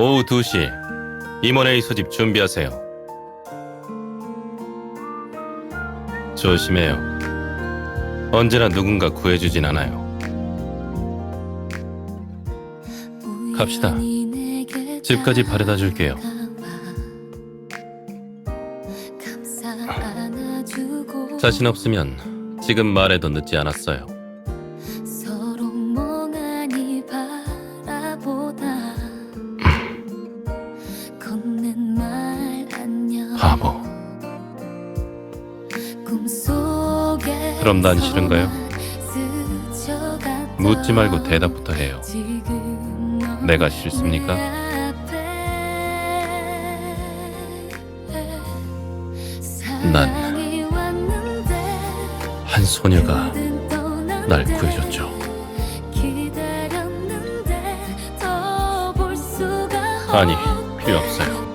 오후 2시 임원회의 소집 준비하세요. 조심해요. 언제나 누군가 구해주진 않아요. 갑시다. 집까지 바래다 줄게요. 자신 없으면 지금 말해도 늦지 않았어요. 바보. 그럼 난 싫은가요? 묻지 말고 대답부터 해요. 내가 싫습니까? 난 한 소녀가 날 구해줬죠. 아니, 필요 없어요.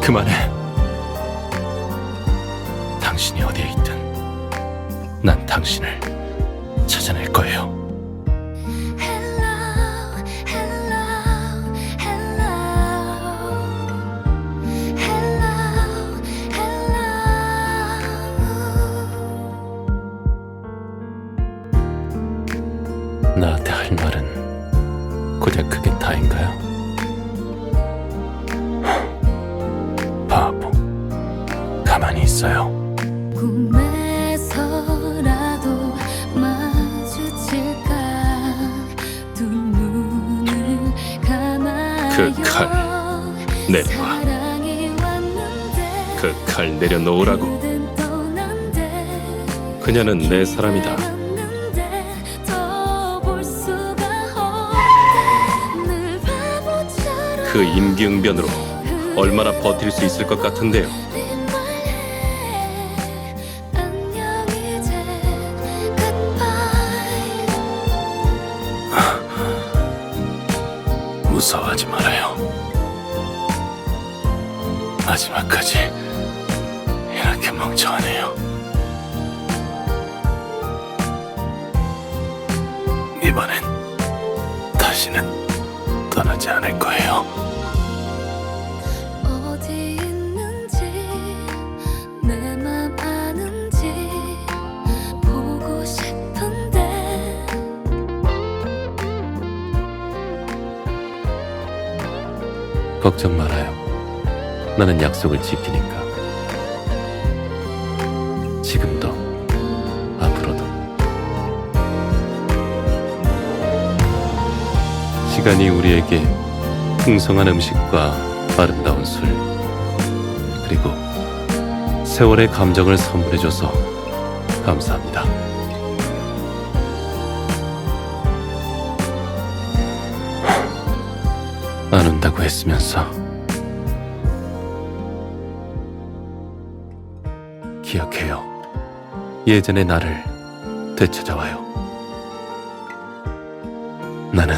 그만해. 당신이 어디에 있든 난 당신을 찾아낼 거예요. 나한테 할 말은 고작 그게 다인가요? 가만히 있어요. 꿈에서라도 마주칠까 두 눈을 감아요 그 칼, 내려와. 사랑이 왔는데 그칼 내려놓으라고. 그녀는 내 사람이다. 그 임기응변으로 얼마나 버틸 수 있을 것 같은데요. 무서워하지 말아요. 마지막까지 이렇게 멍청하네요. 이번엔 다시는 떠나지 않을 거예요. 걱정 말아요. 나는 약속을 지키니까. 지금도 앞으로도. 시간이 우리에게 풍성한 음식과 아름다운 술, 그리고 세월의 감정을 선물해줘서 감사합니다. 안 온다고 했으면서 기억해요. 예전의 나를 되찾아와요. 나는